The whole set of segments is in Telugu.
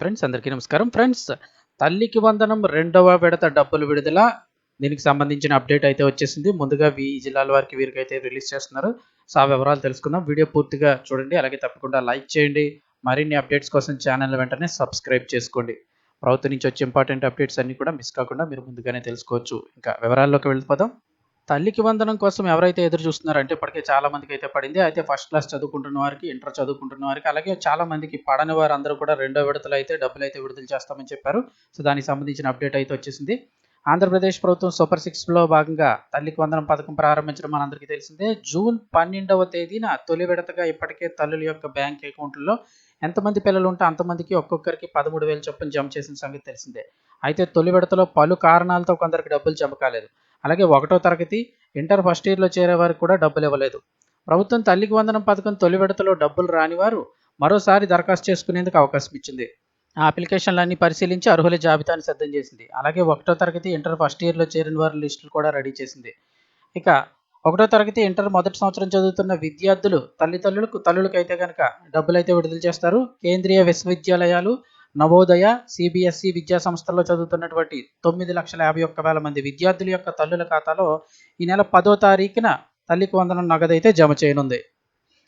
ఫ్రెండ్స్ అందరికీ నమస్కారం. ఫ్రెండ్స్ తల్లికి వందనం రెండవ విడత డబ్బులు విడుదల. దీనికి సంబంధించిన అప్డేట్ అయితే వచ్చేసింది. ముందుగా ఈ జిల్లాల వారికి వీరికి అయితే రిలీజ్ చేస్తున్నారు. సో ఆ వివరాలు తెలుసుకుందాం. వీడియో పూర్తిగా చూడండి. అలాగే తప్పకుండా లైక్ చేయండి. మరిన్ని అప్డేట్స్ కోసం ఛానల్ వెంటనే సబ్స్క్రైబ్ చేసుకోండి. ప్రభుత్వం నుంచి వచ్చే ఇంపార్టెంట్ అప్డేట్స్ అన్ని కూడా మిస్ కాకుండా మీరు ముందుగానే తెలుసుకోవచ్చు. ఇంకా వివరాల్లోకి వెళ్ళిపోదాం. తల్లికి వందనం కోసం ఎవరైతే ఎదురు చూస్తున్నారో అంటే ఇప్పటికే చాలా మందికి అయితే పడింది. అయితే ఫస్ట్ క్లాస్ చదువుకుంటున్న వారికి ఇంటర్ చదువుకుంటున్న వారికి అలాగే చాలా మందికి పడని వారందరూ కూడా రెండో విడతలు అయితే డబ్బులు అయితే విడుదల చేస్తామని చెప్పారు. సో దానికి సంబంధించిన అప్డేట్ అయితే వచ్చేసింది. ఆంధ్రప్రదేశ్ ప్రభుత్వం సూపర్ సిక్స్లో భాగంగా తల్లికి వందనం పథకం ప్రారంభించడం మనందరికీ తెలిసిందే. జూన్ పన్నెండవ తేదీన తొలి విడతగా ఇప్పటికే తల్లుల యొక్క బ్యాంక్ అకౌంట్లో ఎంతమంది పిల్లలు ఉంటే అంతమందికి ఒక్కొక్కరికి పదమూడు వేలు చొప్పున జమ చేసిన సంగతి తెలిసిందే. అయితే తొలి విడతలో పలు కారణాలతో కొందరికి డబ్బులు జమ కాలేదు. అలాగే ఒకటో తరగతి ఇంటర్ ఫస్ట్ ఇయర్లో చేరే వారికి కూడా డబ్బులు ఇవ్వలేదు. ప్రభుత్వం తల్లికి వందనం పథకం తొలి విడతలో డబ్బులు రాని వారు మరోసారి దరఖాస్తు చేసుకునేందుకు అవకాశం ఇచ్చింది. ఆ అప్లికేషన్లన్నీ పరిశీలించి అర్హుల జాబితాను సిద్ధం చేసింది. అలాగే ఒకటో తరగతి ఇంటర్ ఫస్ట్ ఇయర్లో చేరిన వారి లిస్టులు కూడా రెడీ చేసింది. ఇక ఒకటో తరగతి ఇంటర్ మొదటి సంవత్సరం చదువుతున్న విద్యార్థులు తల్లిదండ్రులకు తల్లులకైతే కనుక డబ్బులు అయితే విడుదల చేస్తారు. కేంద్రీయ విశ్వవిద్యాలయాలు నవోదయ సిబిఎస్ఈ విద్యా సంస్థల్లో చదువుతున్నటువంటి తొమ్మిది లక్షల యాభై ఒక్క వేల మంది విద్యార్థుల యొక్క తల్లుల ఖాతాలో ఈ నెల పదో తారీఖున తల్లికి వందనం నగదు అయితే జమ చేయనుంది.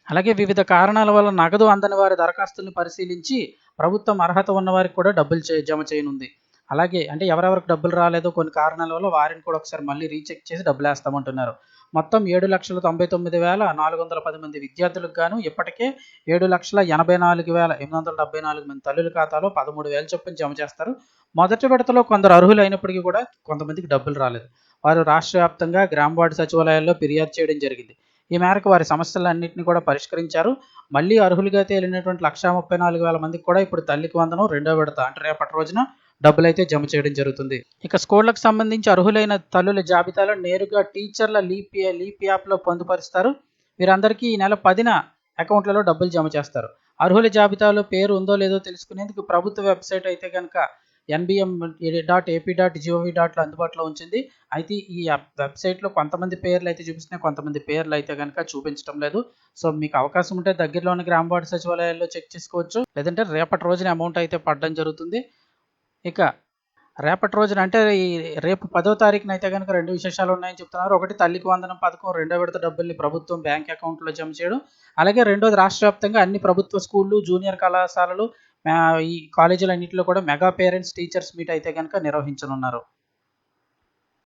అలాగే వివిధ కారణాల వల్ల నగదు అందని వారి దరఖాస్తులను పరిశీలించి ప్రభుత్వం అర్హత ఉన్నవారికి కూడా డబ్బులు చే జమ చేయనుంది. అలాగే అంటే ఎవరెవరికి డబ్బులు రాలేదో కొన్ని కారణాల వల్ల వారిని కూడా ఒకసారి మళ్ళీ రీచెక్ చేసి డబ్బులు వేస్తామంటున్నారు మొత్తం ఏడు లక్షల తొంభై తొమ్మిది వేల నాలుగు వందల పది మంది విద్యార్థులకు గాను ఇప్పటికే ఏడు లక్షల ఎనభై నాలుగు వేల ఎనిమిది వందల డెబ్బై నాలుగు మంది తల్లుల ఖాతాలో పదమూడు వేల చొప్పున జమ చేస్తారు. మొదటి విడతలో కొందరు అర్హులు అయినప్పటికీ కూడా కొంతమందికి డబ్బులు రాలేదు. వారు రాష్ట్ర వ్యాప్తంగా గ్రామ వార్డు సచివాలయాల్లో ఫిర్యాదు చేయడం జరిగింది. ఈ మేరకు వారి సమస్యలన్నింటినీ కూడా పరిష్కరించారు. మళ్ళీ అర్హులుగా తేలినటువంటి లక్షా ముప్పై నాలుగు వేల మందికి కూడా ఇప్పుడు తల్లికి వందనం రెండో విడత. అంటే రేపటి రోజున డబ్బులు అయితే జమ చేయడం జరుగుతుంది. ఇక స్కూళ్ళకు సంబంధించి అర్హులైన తల్లుల జాబితాలో నేరుగా టీచర్ల లీప్ లీప్ యాప్లో పొందుపరుస్తారు. వీరందరికీ ఈ నెల పదిన అకౌంట్లలో డబ్బులు జమ చేస్తారు. అర్హుల జాబితాలో పేరు ఉందో లేదో తెలుసుకునేందుకు ప్రభుత్వ వెబ్సైట్ అయితే కనుక NBM dot AP dot gov డాట్లో అందుబాటులో ఉంచింది అయితే ఈ వెబ్సైట్లో కొంతమంది పేర్లు అయితే చూపిస్తున్నాయి. కొంతమంది పేర్లు అయితే కనుక చూపించడం లేదు. సో మీకు అవకాశం ఉంటే దగ్గరలోని గ్రామ వార్డు సచివాలయాల్లో చెక్ చేసుకోవచ్చు. లేదంటే రేపటి రోజున అమౌంట్ అయితే పడడం జరుగుతుంది. ఇక రేపటి రోజున అంటే ఈ రేపు పదో తారీఖున అయితే కనుక రెండు విశేషాలు ఉన్నాయని చెప్తున్నారు. ఒకటి తల్లికి వందనం పథకం రెండో విడత డబ్బుల్ని ప్రభుత్వం బ్యాంక్ అకౌంట్లో జమ చేయడం. అలాగే రెండోది రాష్ట్ర వ్యాప్తంగా అన్ని ప్రభుత్వ స్కూళ్ళు జూనియర్ కళాశాలలు ఈ కాలేజీలన్నింటిలో కూడా మెగా పేరెంట్స్ టీచర్స్ మీట్ అయితే కనుక నిర్వహించనున్నారు.